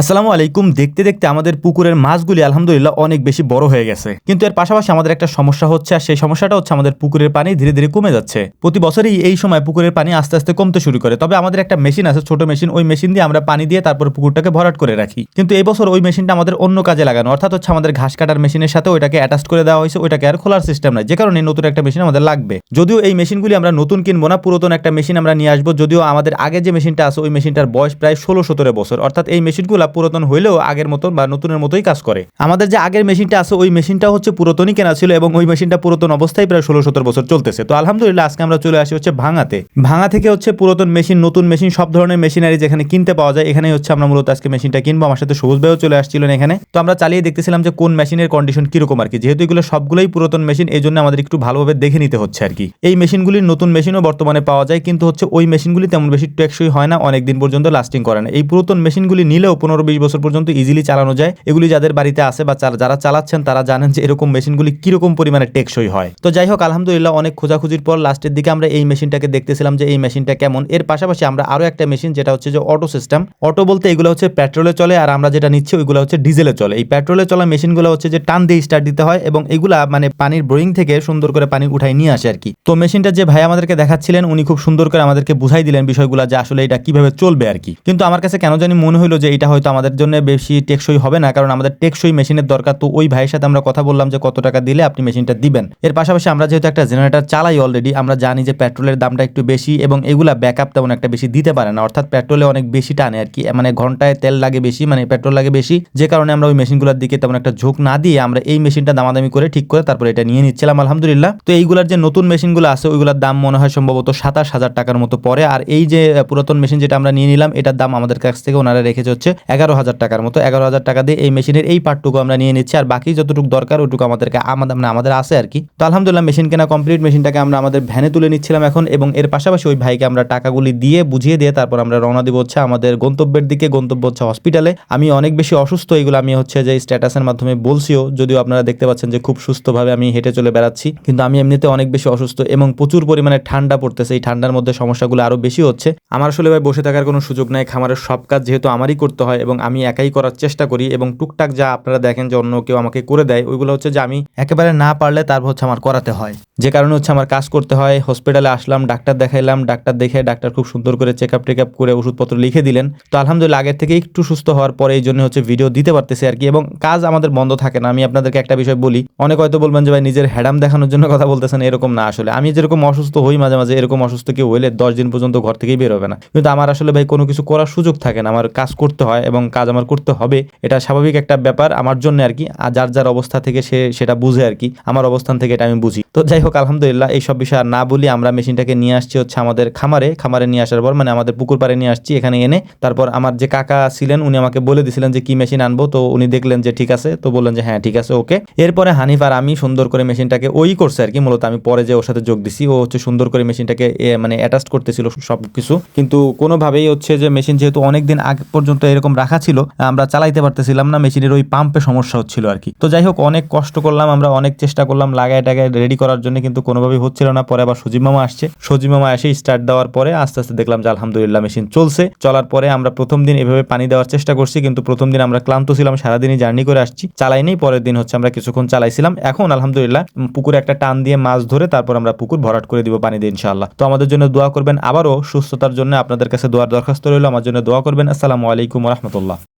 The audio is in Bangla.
আসসালামু আলাইকুম। দেখতে দেখতে আমাদের পুকুরের মাছগুলি আলহামদুলিল্লাহ অনেক বেশি বড় হয়ে গেছে। কিন্তু এর পাশাপাশি আমাদের একটা সমস্যা হচ্ছে, আর সেই সমস্যাটা হচ্ছে আমাদের পুকুরের পানি ধীরে ধীরে কমে যাচ্ছে। প্রতি বছরই এই সময় পুকুরের পানি আস্তে আস্তে কমতে শুরু করে। তবে আমাদের একটা মেশিন আছে, ছোট মেশিন। ওই মেশিন দিয়ে আমরা পানি দিয়ে তারপর পুকুরটাকে ভরাট করে রাখি। কিন্তু এই বছর ওই মেশিনটা আমাদের অন্য কাজে লাগানো। অর্থাৎ হচ্ছে আমাদের ঘাস কাটার মেশিনের সাথে ওইটাকে অ্যাটাচ করে দেওয়া হয়েছে। ওইটাকে আর খোলার সিস্টেম নাই। যে কারণে নতুন একটা মেশিন আমাদের লাগবে। যদিও এই মেশিনগুলি আমরা নতুন কিনবো না, পুরাতন একটা মেশিন আমরা নিয়ে আসব। যদিও আমাদের আগে যে মেশিনটা আছে, ওই মেশিনটার বয়স প্রায় ষোলো সতেরো বছর। অর্থাৎ এই মেশিনগুলো পুরাতন হইলেও আগের মতন বা নতুনের মতোই কাজ করে। আমাদের যে আগের মেশিনটা আছে, ওই মেশিনটা হচ্ছে পুরাতনই কেনা ছিল এবং ওই মেশিনটা পুরাতন অবস্থায় প্রায় ষোলো সতেরো বছর চলতেছে। তো আলহামদুলিল্লাহ, আজকে আমরা চলে আসি হচ্ছে ভাঙাতে। ভাঙা থেকে হচ্ছে পুরাতন মেশিন, নতুন মেশিন, সব ধরনের মেশিনারি যেখানে কিনতে পাওয়া যায়, এখানেই হচ্ছে আমরা মূলত আজকে মেশিনটা কিনবো। আমার সাথে সবুজ ভাইও চলে আসছিলেন এখানে। তো আমরা চালিয়ে দেখতেছিলাম যে কোন মেশিনের কন্ডিশন কীরকম আর কি। যেহেতু এগুলো সবগুলোই পুরাতন মেশিন, এই জন্য আমাদের একটু ভালোভাবে দেখে নিতে হচ্ছে আর কি। এই মেশিনগুলির নতুন মেশিনও বর্তমানে পাওয়া যায়, কিন্তু হচ্ছে ওই মেশিনগুলি তেমন বেশি টেকসই হয় না অনেক দিন পর্যন্ত লাস্টিং করে না। এই পুরাতন মেশিনগুলি নিলেও পনেরো বিশ বছর পর্যন্ত ইজিলি চালানো যায়। এগুলি যাদের বাড়িতে আছে বা যারা- চালাচ্ছেন, তারা জানেন যে এরকম মেশিনগুলি কীরকম পরিমাণে টেকসই হয়। তো যাই হোক আলহামদুলিল্লাহ অনেক খোঁজাখুঁজির পর লাস্টের দিকে আমরা এই মেশিনটাকে দেখতেছিলাম যে এই মেশিনটা কেমন। এর পাশাপাশি আমরা আরও একটা মেশিন, যেটা হচ্ছে যে অটো সিস্টেম অটো বলতে এগুলো হচ্ছে পেট্রোলে চলে, আর আমরা যেটা নিচ্ছি ওইগুলো হচ্ছে ডিজেলে চলে। এই পেট্রোলে চলা মেশিনগুলো হচ্ছে যে টান দিয়ে স্টার্ট দিতে হয় এবং এগুলা মানে পানির ব্রোয়িং থেকে সুন্দর করে পানি উঠাই নিয়ে আসে আর কি। তো মেশিনটা যে ভাই আমাদেরকে দেখাচ্ছিলেন, উনি খুব সুন্দর করে আমাদেরকে বুঝাই দিলেন বিষয়গুলো যে আসলে এটা কীভাবে চলবে আর কি। কিন্তু আমার কাছে কেন জানি মনে হলো যে এটা হয়তো আমাদের জন্য বেশি টেকসই হবে না, কারণ আমাদের টেকসই মেশিনের দরকার। তো ওই ভাইয়ের সাথে আমরা কথা বললাম যে কত টাকা দিলে আপনি মেশিনটা দিবেন। এর পাশাপাশি আমরা যেহেতু একটা জেনারেটর চালাই অলরেডি আমরা জানি যে পেট্রোলের দামটা একটু বেশি এবং এগুলা ব্যাকআপ তেমন একটা বেশি দিতে পারে না। অর্থাৎ পেট্রোলে অনেক বেশি টানে আর কি মানে ঘন্টায় তেল লাগে বেশি মানে পেট্রোল লাগে বেশি। যে কারণে আমরা ওই মেশিনগুলোর দিকে তেমন একটা ঝোঁক না দিয়ে আমরা এই মেশিনটা দামাদামি করে ঠিক করে তারপর এটা নিয়ে নিচ্ছিলাম, আলহামদুলিল্লাহ। তো এইগুলার যে নতুন মেশিনগুলো আছে, ওইগুলোর দাম মনে হয় সম্ভবত সাতাশ হাজার টাকার মতো পরে আর এই যে পুরাতন মেশিন যেটা আমরা নিয়ে নিলাম, এটার দাম আমাদের কাছ থেকে ওনারা রেখেছে হচ্ছে এগারো হাজার টাকার মতো, এগারো হাজার টাকা দিয়ে এই মেশিনের এই পার্টটুকু আমরা নিয়ে নিচ্ছি। আর বাকি যতটুকু দরকার ওটুকু আমাদেরকে আমাদের মানে আমাদের আছে আর কি। তো আলহামদুলিল্লাহ, মেশিন কেনা কমপ্লিট মেশিনটাকে আমরা আমাদের ভ্যানে তুলে নিচ্ছিলাম এখন এবং এর পাশাপাশি ওই ভাইকে আমরা টাকাগুলি দিয়ে বুঝিয়ে দিয়ে তারপর আমরা রওনা দিব হচ্ছে আমাদের গন্তব্যের দিকে, গন্তব্য হচ্ছে হসপিটালে আমি অনেক বেশি অসুস্থ, এগুলো আমি হচ্ছে যে স্ট্যাটাসের মাধ্যমে বলছিও, যদিও আপনারা দেখতে পাচ্ছেন যে খুব সুস্থভাবে আমি হেঁটে চলে বেড়াচ্ছি। কিন্তু আমি এমনিতে অনেক বেশি অসুস্থ এবং প্রচুর পরিমাণে ঠান্ডা পড়তেছে, এই ঠান্ডার মধ্যে সমস্যাগুলো আরও বেশি হচ্ছে। আমার আসলে ভাই বসে থাকার কোনো সুযোগ নাই, খামারের সব কাজ যেহেতু আমারই করতে হয় এবং আমি একাই করার চেষ্টা করি এবং টুকটাক যা আপনারা দেখেন যে অন্য কেউ আমাকে করে দেয়, ওইগুলো হচ্ছে যে আমি একেবারে না পারলে তারপর হচ্ছে আমার করাতে হয়। যে কারণে হচ্ছে আমার কাজ করতে হয়। হসপিটালে আসলাম, ডাক্তার দেখাইলাম, ডাক্তার দেখে ডাক্তার খুব সুন্দর করে চেক আপ টেক আপ করে ওষুধপত্র লিখে দিলেন। তো আলহামদুলিল্লাহ আগের থেকে একটু সুস্থ হওয়ার পরে এই জন্য হচ্ছে ভিডিও দিতে পারতেছি আর কি এবং কাজ আমাদের বন্ধ থাকে না। আমি আপনাদেরকে একটা বিষয় বলি, অনেক হয়তো বলবেন যে ভাই নিজের হ্যাডাম দেখানোর জন্য কথা বলতেছেন, এরকম না আসলে। আমি যেরকম অসুস্থ হই মাঝে মাঝে, এরকম অসুস্থ কেউ হইলে দশ দিন পর্যন্ত ঘর থেকেই বের হবে না। কিন্তু আমার আসলে ভাই কোনো কিছু করার সুযোগ থাকে না। আমার কাজ করতে হয় এবং কাজ আমার করতে হবে, এটা স্বাভাবিক একটা ব্যাপার আমার জন্য আর কি। আর যার যার অবস্থা থেকে সে সেটা বুঝে আর কি। আমার অবস্থান থেকে এটা আমি বুঝি। তো যাই হোক আলহামদুলিল্লাহ এই সব বিষয় আর না বলি আমরা মেশিনটাকে নিয়ে আসছি হচ্ছে আমাদের খামারে। খামারে নিয়ে আসার পর মানে আমাদের পুকুর পাড়ে নিয়ে আসছি এখানে এনে। তারপর আমার যে কাকা ছিলেন, উনি আমাকে বলে দিছিলেন যে কি মেশিন আনব। তো উনি দেখলেন যে ঠিক আছে, তো বললেন যে হ্যাঁ ঠিক আছে, ওকে। এরপরে হানিফ আর আমি সুন্দর করে মেশিনটাকে ওই করছে আর কি। মূলত আমি পরে যে ওর সাথে যোগ দিছি, ও হচ্ছে সুন্দর করে মেশিনটাকে মানে অ্যাটাচ করতেছিল সব কিছু কিন্তু কোনোভাবেই হচ্ছে যে মেশিন যেহেতু অনেক দিন আগে পর্যন্ত এরকম রাখা ছিল, আমরা চালাইতে পারতেছিলাম না, মেশিনের ওই পাম্পে সমস্যা হচ্ছিল আর কি। তো যাই হোক অনেক কষ্ট করলাম, আমরা অনেক চেষ্টা করলাম, লাগায় টাগায় রেডি করার জন্য। কিন্তু কোনোভাবেই হচ্ছিল না। পরে আবার সজীব মামা আসছে। সজীব মামা এসে স্টার্ট দেওয়ার পরে আস্তে আস্তে দেখলাম যে আলহামদুলিল্লাহ মেশিন চলছে। চলার পরে আমরা প্রথম দিন এভাবে পানি দেওয়ার চেষ্টা করছি, কিন্তু প্রথম দিন আমরা ক্লান্ত ছিলাম, সারাদিনই জার্নি করে আসছি। চালাইনি পরের দিন হচ্ছে আমরা কিছুক্ষণ চালাইছিলাম। এখন আলহামদুলিল্লাহ পুকুরে একটা টান দিয়ে মাছ ধরে তারপর আমরা পুকুর ভরাট করে দিব পানি দিয়ে ইনশাআল্লাহ। তো আমাদের জন্য দোয়া করবেন আবারও সুস্থতার জন্য। আপনাদের কাছে দোয়ার দরখাস্ত রইল। আমার জন্য দোয়া করবেন। আসসালামু আলাইকুম রহমতুল্লাহ।